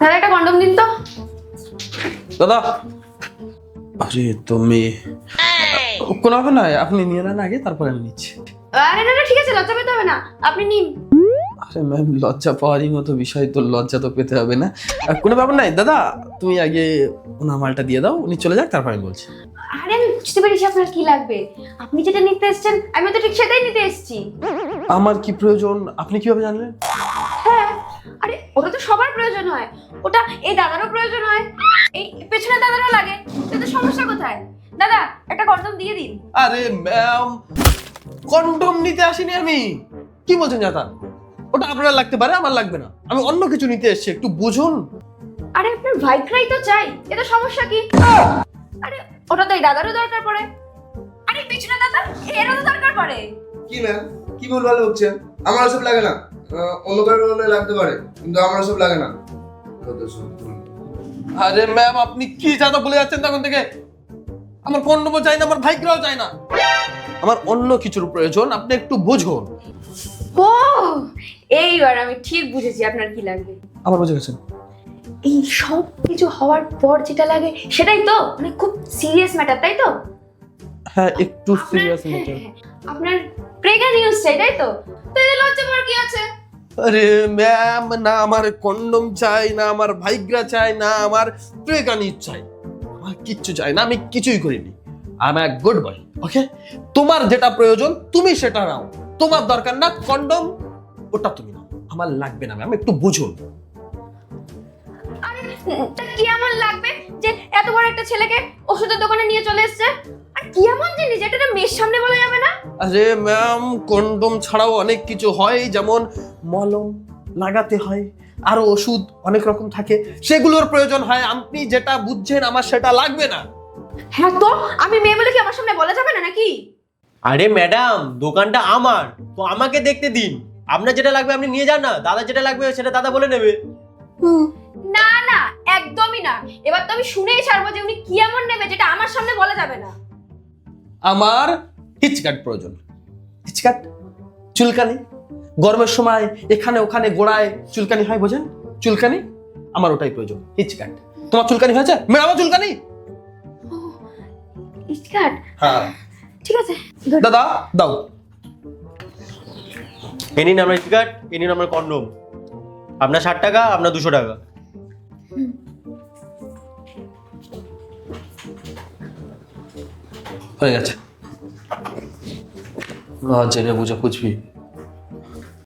দাদা একটা কন্ডম দিন তো। দাদা। আরে তুমি। কোনো হবে না আপনি নিয়ে নেন আগে তারপরে আমি নিচ্ছি। আরে না না ঠিক আছে লজ্জা পেতে হবে না আপনি নিন। আরে ম্যাম লজ্জা পাওয়ারই মতো বিষয় তো লজ্জা তো পেতে হবে না। আর কোনো ব্যাপার নাই দাদা তুমি আগে ওনার মালটা দিয়ে দাও উনি চলে যাক তারপর আমি বলছি। আরে আমি বুঝতে পেরেছি আপনার কি লাগবে। আপনি যেটা নিতে এসেছেন আমি তো ঠিক সেটাই নিতে এসেছি। আমার কি প্রয়োজন আপনি কীভাবে জানলেন? আরে ওটা তো সবার প্রয়োজন হয়। ওটা এই দাদারও প্রয়োজন হয়। এই পেছনে দাদারও লাগে। তো সমস্যা কোথায়? দাদা একটা কন্ডম দিয়ে দিন। আরে ম্যাম কন্ডম নিতে আসিনি আমি। কি বলছেন জাতা ওটা আপনার লাগতে পারে আমার লাগবে না। আমি অন্য কিছু নিতে এসেছি একটু বুঝুন। আরে আপনার ভাইকরাই তো চাই। এটা সমস্যা কি? আরে ওটা তো এই দাদারও দরকার পড়ে। আরে পেছনে দাদা এরও তো দরকার পড়ে। কি ম্যাম? কি ভুল ভালো হচ্ছে? আমার সব লাগে না। আহ, অন্য কারও হলে লাগতে পারে কিন্তু আমার সব লাগে না। আরে ম্যাম আপনি কি জাতা বলে যাচ্ছেন তখন থেকে? আমার ফোন নম্বর চাই না আমার ভাইকরাও চাই না। আমার অন্য কিছুর প্রয়োজন আপনি একটু বুঝুন। ও এইবার আমি ঠিক বুঝেছি আপনার কি লাগবে। আবার বুঝে গেছেন। এই সব কিছু হওয়ার পর যেটা লাগে সেটাই তো মানে খুব সিরিয়াস ম্যাটার তাই তো? হ্যাঁ একটু সিরিয়াস ম্যাটার আপনার প্রেগা নিউজ চাই তাই তো? তো এতে লজ্জা পাওয়ার কি আছে? আরে ম্যাম না আমার কন্ডম চাই না আমার ভাইগ্রা চাই না আমার প্রেগানি চাই। আমার কিচ্ছু চাই না আমি কিছুই করিনি। I am good boy okay তোমার যেটা প্রয়োজন তুমি সেটা নাও। তোমার দরকার না কন্ডম ওটা তুমি নাও। আমার লাগবে না ম্যাম একটু বুঝুন। আরে তা কি আমার লাগবে? যে এত বড় একটা ছেলেকে ওষুধের দোকানে নিয়ে চলে এসেছে? কি এমন জিনিস? যেটা একটা মেয়ের সামনে বলা যাবে না। আরে ম্যাম কন্ডম ছাড়াও অনেক কিছু হয় যেমন মলম লাগাতে হয় আরও ওষুধ অনেক রকম থাকে সেগুলোর প্রয়োজন হয়। আপনি যেটা বুঝছেন আমার সেটা লাগবে না। হ্যাঁ তো আমি মেয়ে বলে কি আমার সামনে বলা যাবে না নাকি? আরে ম্যাডাম দোকানটা আমার তো আমাকে দেখতে দিন। আপনার যেটা লাগবে আপনি নিয়ে যান না দাদা যেটা লাগবে সেটা দাদা বলে নেবে। না না একদমই না। এবার তো আমি শুনেই ছাড়বো যে উনি কি এমন নেবে যেটা আমার সামনে বলা যাবে না। আমার হিচকাট প্রয়োজন। হিচকাট? চুলকানি? গরমের সময় এখানে ওখানে গোড়ায় চুলকানি হয় বোঝেন? চুলকানি? আমার ওটাই প্রয়োজন হিচকাট। তোমার চুলকানি হয়েছে? মেরামো চুলকানি? ইস্কার্ট হ্যাঁ। ঠিক আছে দাদা দাও। এ নিন আপনার টিকাট এ নিন আপনার কন্ডম। আপনার ষাট টাকা আপনার দুশো টাকা। হয়ে গেছে। জেনে বুঝে বুঝবি।